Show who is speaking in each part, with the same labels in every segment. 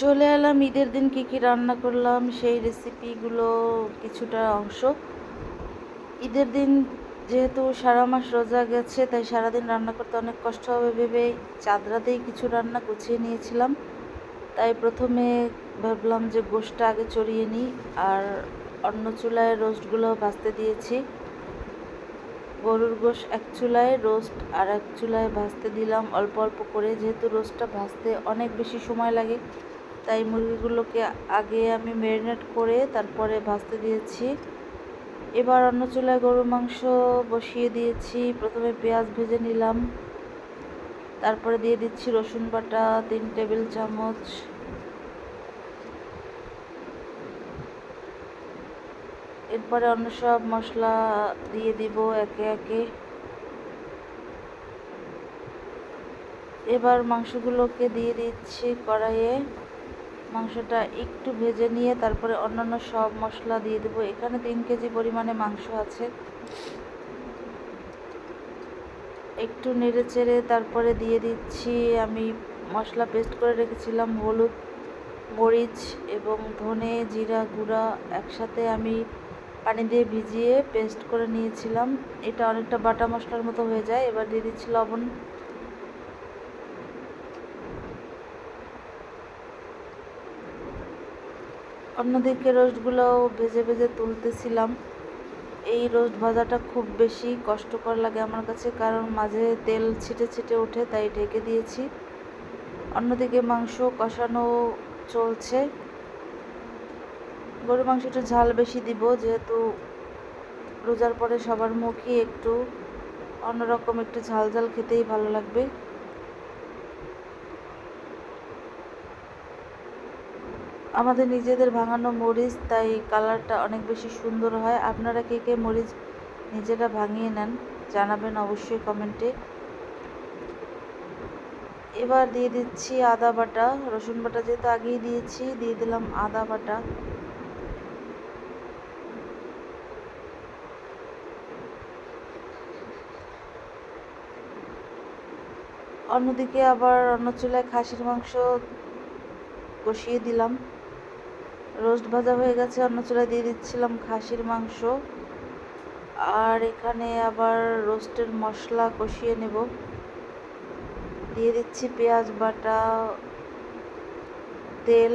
Speaker 1: চলে এলাম, ঈদের দিন কী কী রান্না করলাম, সেই রেসিপিগুলো কিছুটা অংশ। ঈদের দিন যেহেতু সারা মাস রোজা গেছে, তাই সারাদিন রান্না করতে অনেক কষ্ট হবে ভেবে চাঁদরাতেই কিছু রান্না গুছিয়ে নিয়েছিলাম। তাই প্রথমে ভাবলাম যে গোশটা আগে চড়িয়ে নিই, আর অন্য চুলায় রোস্টগুলো ভাজতে দিয়েছি। গরুর গোশ এক চুলায়, রোস্ট আর এক চুলায় ভাজতে দিলাম অল্প অল্প করে, যেহেতু রোস্টটা ভাজতে অনেক বেশি সময় লাগে। তাই মুরগিগুলোকে আগে আমি ম্যারিনেট করে তারপরে ভাজতে দিয়েছি। এবার অন্য চুলায় গরুর মাংস বসিয়ে দিয়েছি। প্রথমে পেঁয়াজ ভেজে নিলাম। তারপরে দিয়ে দিচ্ছি রসুন বাটা, তিন টেবিল চামচ। এরপরে অন্য সব মশলা দিয়ে দিব একে একে। এবার মাংসগুলোকে দিয়ে দিচ্ছি কড়াইয়ে। মাংসটা একটু ভেজে নিয়ে তারপরে অন্যান্য সব মশলা দিয়ে দেবো। এখানে তিন কেজি পরিমাণে মাংস আছে। একটু নেড়ে চেড়ে তারপরে দিয়ে দিচ্ছি, আমি মশলা পেস্ট করে রেখেছিলাম হলুদ, মরিচ এবং ধনে জিরা গুঁড়া একসাথে আমি পানি দিয়ে ভিজিয়ে পেস্ট করে নিয়েছিলাম। এটা অনেকটা বাটা মশলার মতো হয়ে যায়। এবার দিয়ে দিচ্ছি লবণ। অন্যদিকে রোস্টগুলোও ভেজে ভেজে তুলতেছিলাম। এই রোস্ট ভাজাটা খুব বেশি কষ্টকর লাগে আমার কাছে, কারণ মাঝে তেল ছিটে ছিটে ওঠে, তাই ঢেকে দিয়েছি। অন্যদিকে মাংস কষানো চলছে। গরু মাংসটা ঝাল বেশি দিব, যেহেতু রোজার পরে সবার মুখই একটু অন্যরকম একটু ঝাল ঝাল খেতেই ভালো লাগবে। আমাদের নিজেদের ভাঙানো মরিচ, তাই কালারটা অনেক বেশি সুন্দর হয়। আপনারা কে কে মরিচ নিজেরা ভাঙিয়ে নেন, জানাবেন অবশ্যই কমেন্টে। এবার দিয়ে দিচ্ছি আদা বাটা, রসুন বাটা যেহেতু আগেই দিয়েছি, দিয়ে দিলাম আদা বাটা। অন্যদিকে আবার অন্য চুলায় খাসির মাংস কষিয়ে দিলাম। রোস্ট ভাজা হয়ে গেছে, অন্য চুলায় দিয়ে দিচ্ছিলাম খাসির মাংস। আর এখানে আবার রোস্টের মশলা কষিয়ে নেব। দিয়ে দিচ্ছি পেঁয়াজ বাটা, তেল।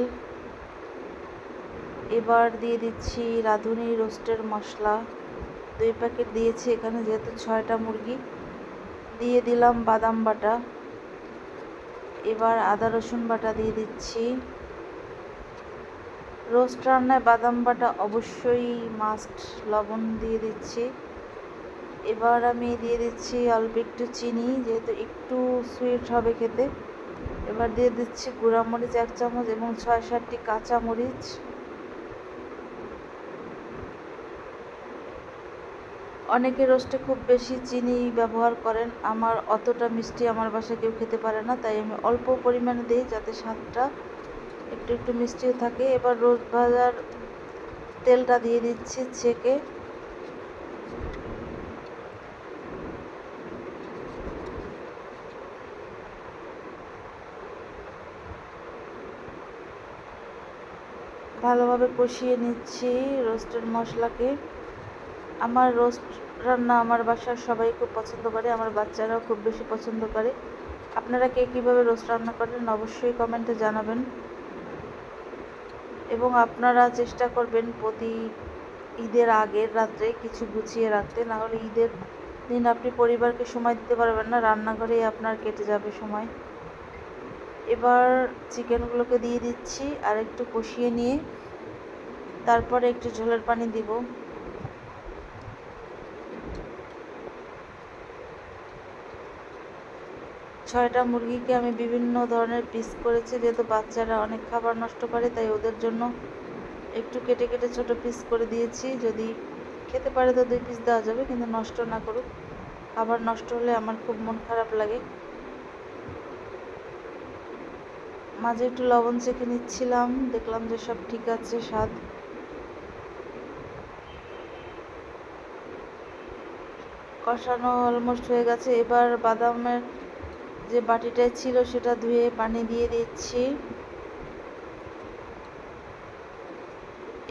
Speaker 1: এবার দিয়ে দিচ্ছি রাঁধুনি রোস্টের মশলা। দুই প্যাকেট দিয়েছি এখানে যেহেতু ছয়টা মুরগি। দিয়ে দিলাম বাদাম বাটা। এবার আদা রসুন বাটা দিয়ে দিচ্ছি। রোস্ট রান্নায় বাদাম বাটা অবশ্যই মাস্ট লবণ দিয়ে দিচ্ছি। এবার আমি দিয়ে দিচ্ছি অল্প একটু চিনি, যেহেতু একটু সুইট হবে খেতে। এবার দিয়ে দিচ্ছি গুঁড়া মরিচ এক চামচ এবং ছয় সাতটি কাঁচা মরিচ অনেকে রোস্টে খুব বেশি চিনি ব্যবহার করেন। আমার অতটা মিষ্টি আমার বাসায় কেউ খেতে পারে না, তাই আমি অল্প পরিমাণে দিই যাতে স্বাদটা একটু একটু মিষ্টিও থাকে। এবার রোজ ভাজার তেলটা দিয়ে দিচ্ছি ছেঁকে। ভালোভাবে কষিয়ে নিচ্ছি রোস্টের মশলাকে। আমার রোস্ট রান্না আমার বাসার সবাই খুব পছন্দ করে, আমার বাচ্চারাও খুব বেশি পছন্দ করে। আপনারা কে কীভাবে রোস্ট রান্না করেন অবশ্যই কমেন্টে জানাবেন। এবং আপনারা চেষ্টা করবেন প্রতি ঈদের আগের রাত্রে কিছু গুছিয়ে রাখতে। না হলে ঈদের দিন আপনি পরিবারকে সময় দিতে পারবেন না, রান্নাঘরেই আপনার কেটে যাবে সময়। এবার চিকেনগুলোকে দিয়ে দিচ্ছি আর একটু কষিয়ে নিয়ে তারপরে একটু ঝোলের পানি দিব। ছয়টা মুরগিকে আমি বিভিন্ন ধরনের পিস করেছি, যেহেতু বাচ্চারা অনেক খাবার নষ্ট করে, তাই ওদের জন্য একটু কেটে কেটে ছোট পিস করে দিয়েছি। যদি খেতে পারে তো দুই পিস দেওয়া যাবে, কিন্তু নষ্ট না করুক। খাবার নষ্ট হলে আমার খুব মন খারাপ লাগে। মাঝে একটু লবণ চেখে নিচ্ছিলাম, দেখলাম যে সব ঠিক আছে, স্বাদ। কষানো অলমোস্ট হয়ে গেছে। এবার বাদামের যে বাটিটা ছিল সেটা ধুয়ে পানি দিয়ে দিচ্ছি।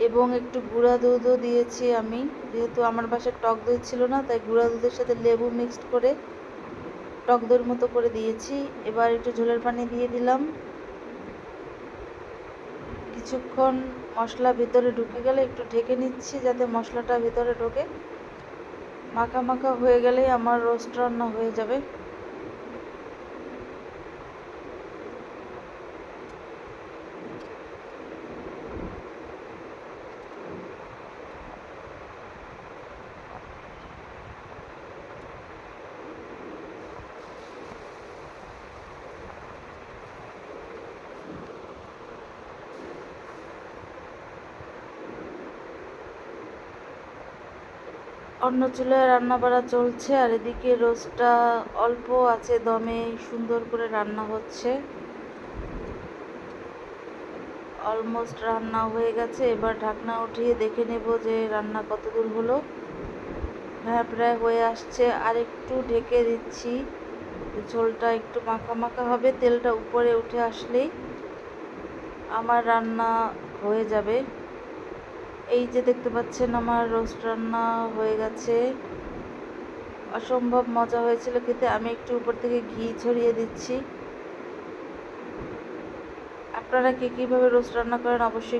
Speaker 1: এবং একটু গুঁড়া দুধও দিয়েছি আমি। যেহেতু আমার বাসায় টক দই ছিল না, তাই গুঁড়া দুধের সাথে লেবু মিক্সড করে টক দইয়ের মতো করে দিয়েছি। এবার একটু ঝোলের পানি দিয়ে দিলাম। কিছুক্ষণ মশলা ভিতরে ঢুকে গেলে একটু ঢেকে নিচ্ছি যাতে মশলাটা ভিতরে ঢোকে। মাখা মাখা হয়ে গেলেই আমার রোস্ট রান্না হয়ে যাবে। অন্য চুলায় রান্না বাড়া চলছে, আর এদিকে রোস্টটা অল্প আছে, দমে সুন্দর করে রান্না হচ্ছে। অলমোস্ট রান্না হয়ে গেছে, এবার ঢাকনা উঠিয়ে দেখে নেব যে রান্না কত দূর হলো। হ্যাঁ প্রায় হয়ে আসছে, আর একটু ঢেকে দিচ্ছি। ঝোলটা একটু মাখা মাখা হবে, তেলটা উপরে উঠে আসলেই আমার রান্না হয়ে যাবে। এই যে দেখতে পাচ্ছেন, আমার রোস্ট রান্না হয়ে গেছে। অসম্ভব মজা হয়েছিল খেতে। আমি একটু উপর থেকে ঘি ছড়িয়ে দিচ্ছি। আপনারা কে কীভাবে রোস্ট রান্না করেন, অবশ্যই